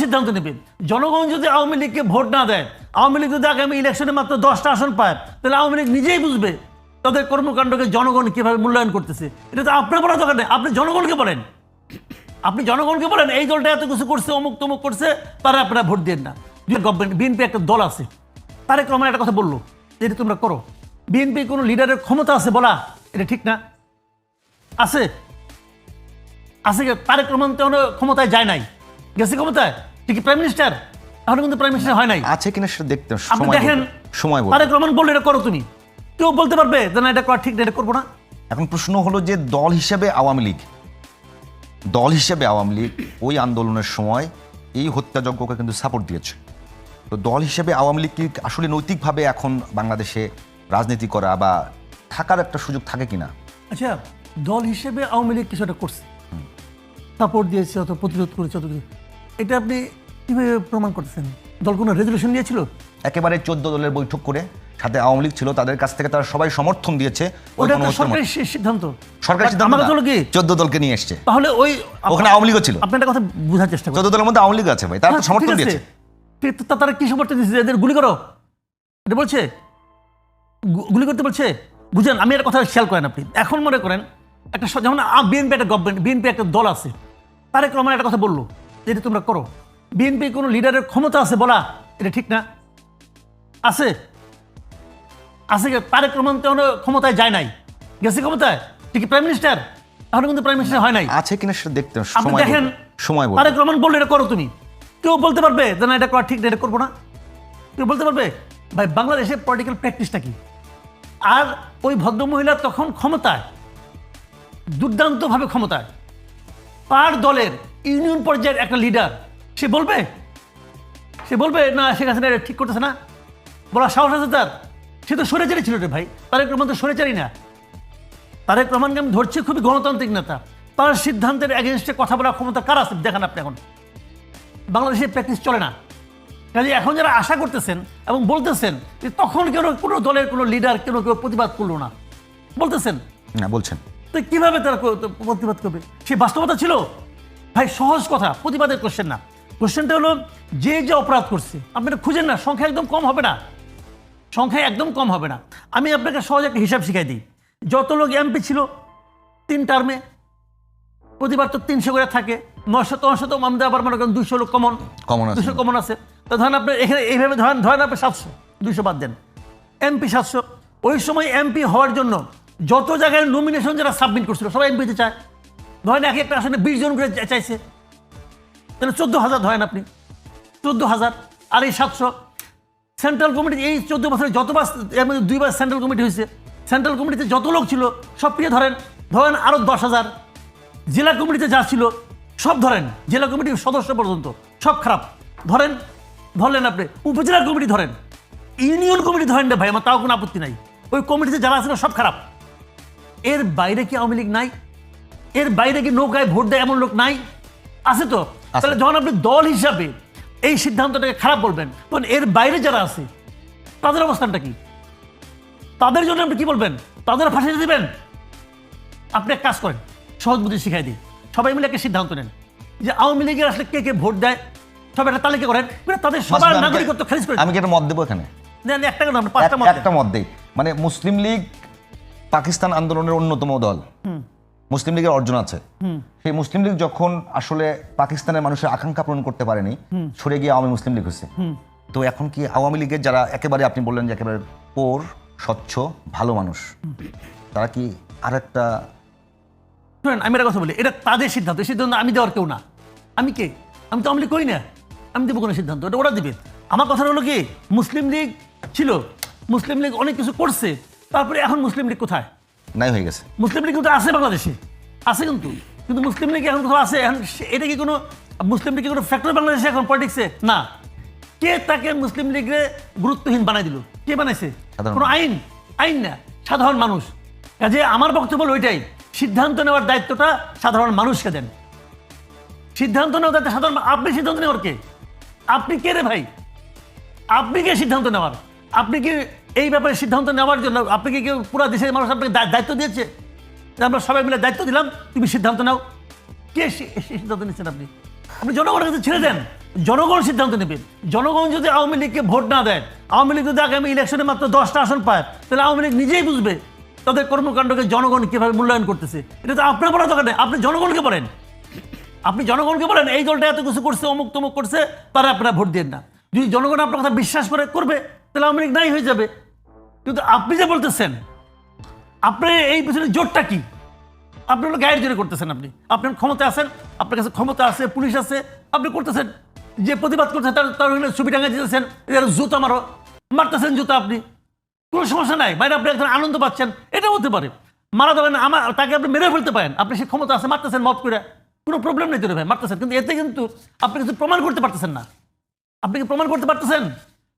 সিদ্ধান্ত নেবে। জনগণ যদি আওয়ামী লীগকে ভোট না দেয়, আওয়ামী লীগ যদি আগামী ইলেকশনে মাত্র দশটা আসন পায়, তাহলে আওয়ামী লীগ নিজেই বুঝবে তাদের কর্মকাণ্ডকে জনগণ কীভাবে মূল্যায়ন করতেছে। এটা তো আপনার বলার দরকার নেই, আপনি জনগণকে বলেন। আপনি জনগণকে বলেন, এই দলটা এত কিছু করছে, অমুক তমুক করছে, তারা আপনারা ভোট দেন না। গভর্নমেন্ট বিএনপি একটা দল আছে, তারেক রহমান একটা কথা বলল এটা তোমরা করো। বিএনপি কোনো লিডারের ক্ষমতা আছে বলা, এটা ঠিক না। আছে। আছে? তারেক রহমান তো ক্ষমতায় যায় নাই। গেছে ক্ষমতায় ঠিক প্রাইম মিনিস্টার এখনও কিন্তু প্রাইম মিনিস্টার হয় নাই। আছে কিনা সেটা দেখতে আপনি দেখেন সময়। তারেক রহমান বললে এটা করো তুমি। কেউ বলতে পারবে যে না এটা করা ঠিক না এটা করব না। এখন প্রশ্ন হলো যে দল হিসেবে আওয়ামী লীগ দল হিসেবে আওয়ামী লীগ ওই আন্দোলনের সময় এই হত্যাযজ্ঞকে কিন্তু সাপোর্ট দিয়েছে। তো দল হিসেবে আওয়ামী লীগ কি আসলে নৈতিকভাবে এখন বাংলাদেশে রাজনীতি করা বা থাকার একটা সুযোগ থাকে কিনা? আচ্ছা দল হিসেবে আওয়ামী লীগ কিছু একটা করছে। সাপোর্ট দিয়েছে অত প্রতিরোধ করেছে অত কিছু। এটা আপনি কীভাবে প্রমাণ করতেছেন? দল কোনো রেজলিউশন নিয়েছিল? একেবারে চোদ্দ দলের বৈঠক করে সাথে আওয়ামী লীগ ছিল তাদের কাছ থেকে তারা সবাই সমর্থন দিয়েছে ওটা তো সিদ্ধান্ত। সরকারি সিদ্ধান্ত আমাদের দল কি? চোদ্দ দলকে নিয়ে এসছে। তাহলে ওই ওখানে আওয়ামী লীগও ছিল। আপনি একটা কথা বোঝার চেষ্টা করুন দলের মধ্যে আওয়ামী লীগ আছে ভাই তারা তো হ্যাঁ, সমর্থন দিয়েছে। তারা কি সমর্থন দিচ্ছে এদের গুলি করো। এটা বলছে? গুলি করতে বলছে? বুঝেন আমি একটা কথা খেয়াল করেন আপনি। এখন মনে করেন একটা যেমন বিএনপি একটা গভর্নমেন্ট বিএনপি একটা দল আছে। তারেক রহমান একটা কথা বলল। যে এটা তোমরা করো বিএনপি কোনো লিডারের ক্ষমতা আছে বলা এটা ঠিক না। আছে। আছে? তারেক রহমান তো ক্ষমতায় যায় নাই। গেছে ক্ষমতায়? ঠিক প্রাইম মিনিস্টার? এখনও কিন্তু প্রাইম মিনিস্টার হয় নাই। আছে কিনা সেটা দেখতে আপনি দেখেন। সময় তারেক রহমান বললে এটা করো তুমি। কেউ বলতে পারবে যে না এটা করা ঠিক না এটা করব না। কেউ বলতে পারবে ভাই বাংলাদেশের পলিটিক্যাল প্র্যাকটিসটা কি? আর ওই ভদ্রমহিলা তখন ক্ষমতায় দুর্দান্তভাবে ক্ষমতায়। পার দলের ইউনিয়ন পর্যায়ের একটা লিডার সে বলবে? সে বলবে না শেখ হাসিনা এটা ঠিক করতেছে না। বলা সাহস আছে তার। সে তো সরেচারি ছিল রে ভাই। তারেক রহমান তো সরেচারি না। তারেক রহমানকে আমি ধরছি খুবই গণতান্ত্রিক নেতা। তার সিদ্ধান্তের এগেনস্টে কথা বলার ক্ষমতা কার আছে? দেখান আপনি এখন। বাংলাদেশে প্র্যাকটিস চলে না। কাজে এখন যারা আশা করতেছেন এবং বলতেছেন যে তখন কেন কোনো দলের কোনো লিডার কেন কেউ প্রতিবাদ করল না? বলতেছেন। না বলছেন। তো কীভাবে তারা প্রতিবাদ করবে? সে বাস্তবতা ছিল? ভাই সহজ কথা প্রতিবাদের কোশ্চেন না। কোশ্চেনটা হলো যে যে অপরাধ করছে আপনি এটা খুঁজেন না সংখ্যা একদম কম হবে না। সংখ্যা একদম কম হবে না। আমি আপনাকে সহজ একটা হিসাব শিখাই দিই। যত লোক এমপি ছিল তিন টার্মে প্রতিবার তো তিনশো করে থাকে। নশো নশো তো আমাদের আবার মনে করেন দুশো লোক কমন কমন দুশো কমন আছে। তো ধরেন আপনি এখানে এইভাবে ধরেন ধরেন আপনি সাতশো দুশো বাদ দেন। এমপি সাতশো। ওই সময় এমপি হওয়ার জন্য যত জায়গায় নমিনেশন যারা সাবমিট করছিল সবাই এমপিতে চায়। ধরেন এক একটা আসনে বিশ জন করে চাইছে। তাহলে চোদ্দ হাজার ধরেন আপনি। চোদ্দ হাজার, আর এই সাতশো। সেন্ট্রাল কমিটি এই চোদ্দ বছরে যতবার এর মধ্যে দুইবার সেন্ট্রাল কমিটি হয়েছে। সেন্ট্রাল কমিটিতে যত লোক ছিল, সব প্রিয় ধরেন ধরেন আরও দশ হাজার। জেলা কমিটিতে যা ছিল, সব ধরেন, জেলা কমিটির সদস্য পর্যন্ত, সব খারাপ। ধরেন, ধরলেন আপনি, উপজেলা কমিটি ধরেন। ইউনিয়ন কমিটি ধরেন না ভাই, আমার তাও কোনো আপত্তি নাই। ওই কমিটিতে যারা ছিল সব খারাপ। এর বাইরে কি আওয়ামী লীগ নাই? এর বাইরে কি নৌকায় ভোট দেয় এমন লোক নাই? আছে তো? তাহলে যখন আপনি দল হিসাবে এই সিদ্ধান্তটাকে খারাপ বলবেন তখন এর বাইরে যারা আছে তাদের অবস্থানটা কি? তাদের জন্য আপনি কি বলবেন? তাদের ফাঁসিয়ে দিবেন? আপনি এক কাজ করেন সহজ বুদ্ধি শিখাই দিই। সবাই মিলে একটা সিদ্ধান্ত নেন যে আওয়ামী লীগের আসলে কে কে ভোট দেয় সবাই একটা তালিকা করেন। মানে তাদের সবার নাগরিকত্ব খারিজ করে আমি কি একটা মত দেবো এখানে? দেন একটা কেন পাঁচটা মত। একটা মত দেই। মানে মুসলিম লীগ পাকিস্তান আন্দোলনের অন্যতম দল। মুসলিম লীগের অর্জন আছে। সেই মুসলিম লীগ যখন আসলে পাকিস্তানের মানুষের আকাঙ্ক্ষা পূরণ করতে পারেনি, সরে গিয়ে আওয়ামী মুসলিম লীগ হয়েছে। তো এখন কি আওয়ামী লীগের যারা একেবারে আপনি বললেন যে একেবারে পোর স্বচ্ছ, ভালো মানুষ, তারা কি আর একটা শুনেন, আমি একটা কথা বলি, এটা তাদের সিদ্ধান্ত সিদ্ধান্ত আমি দেওয়ার কেউ না। আমি কে? আমি তো আমলি করি না। আমি দেবো কোনো সিদ্ধান্ত, এটা ওরা দিবে। আমার কথা হলো কি, মুসলিম লীগ ছিল, মুসলিম লীগ অনেক কিছু করছে, তারপরে এখন মুসলিম লীগ কোথায়? নাই হয়ে গেছে। মুসলিম লীগ কিন্তু আছে বাংলাদেশে। আছে কিন্তু। কিন্তু মুসলিম লীগ এখন কোথাও আছে? এখন এটা কি কোনো মুসলিম লীগ কোনো ফ্যাক্টর বাংলাদেশে এখন পলিটিক্সে না। কে তাকে মুসলিম লীগে গুরুত্বহীন বানাই দিল? কে বানাইছে? কোনো আইন? আইন না। সাধারণ মানুষ। কাজে আমার বক্তব্য ওইটাই। সিদ্ধান্ত নেওয়ার দায়িত্বটা সাধারণ মানুষকে দেন। সিদ্ধান্ত নেওয়ার দায়িত্ব সাধারণ আপনি সিদ্ধান্ত নেওয়ার কে? আপনি কে রে ভাই? আপনি কে সিদ্ধান্ত নেওয়ার? আপনি কি এই ব্যাপারে সিদ্ধান্ত নেওয়ার জন্য আপনি কি কেউ পুরো দেশের মানুষ আপনাকে দায়- দায়িত্ব দিয়েছে? আমরা সবাই মিলে দায়িত্ব দিলাম, তুমি সিদ্ধান্ত নাও। কে সিদ্ধান্ত নিচ্ছেন আপনি? আপনি জনগণের কাছে ছেড়ে দেন। জনগণ সিদ্ধান্ত নেবেন জনগণ যদি আওয়ামী লীগকে ভোট না দেয়, আওয়ামী লীগ যদি আগামী ইলেকশনে মাত্র দশটা আসন পায়, তাহলে আওয়ামী লীগ নিজেই বুঝবে তাদের কর্মকাণ্ডকে জনগণ কীভাবে মূল্যায়ন করতেছে। এটা তো আপনার বলার দরকার নেই, আপনি জনগণকে বলেন। আপনি জনগণকে বলেন, এই দলটা এত কিছু করছে, অমুক তমুক করছে, তারা আপনারা ভোট দেন না। যদি জনগণ আপনার কথা বিশ্বাস করে, করবে, তাহলে আওয়ামী লীগ নাই হয়ে যাবে। কিন্তু আপনি যে বলতেছেন আপনার এই পিছনে জোরটা কি? আপনি হলো গায়ের জোরে করতেছেন আপনি। আপনার ক্ষমতা আছেন, আপনার কাছে ক্ষমতা আছে, পুলিশ আছে, আপনি করতেছেন। যে প্রতিবাদ করতেছেন তার তার ছবি টাঙ্গা দিতেছেন এর জুতা মারো, মারতেছেন জুতা আপনি। কোনো সমস্যা নাই, বাইরে আপনি একজন আনন্দ পাচ্ছেন এটা হতে পারে। মারা দেবেন আমার, তাকে আপনি মেরে ফেলতে পারেন। আপনি সে ক্ষমতা আছে, মারতেছেন মত করে। কোনো প্রবলেম নেই তো ভাই, মারতেছেন। কিন্তু এতে কিন্তু আপনি কিছু প্রমাণ করতে পারতেছেন না। আপনি কি প্রমাণ করতে পারতেছেন?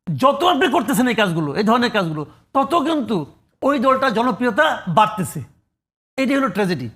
যত আপনি করতেছেন এই কাজগুলো, এই ধরনের কাজগুলো, তত কিন্তু ওই দলটা জনপ্রিয়তা বাড়তেছে। এটি হলো ট্র্যাজেডি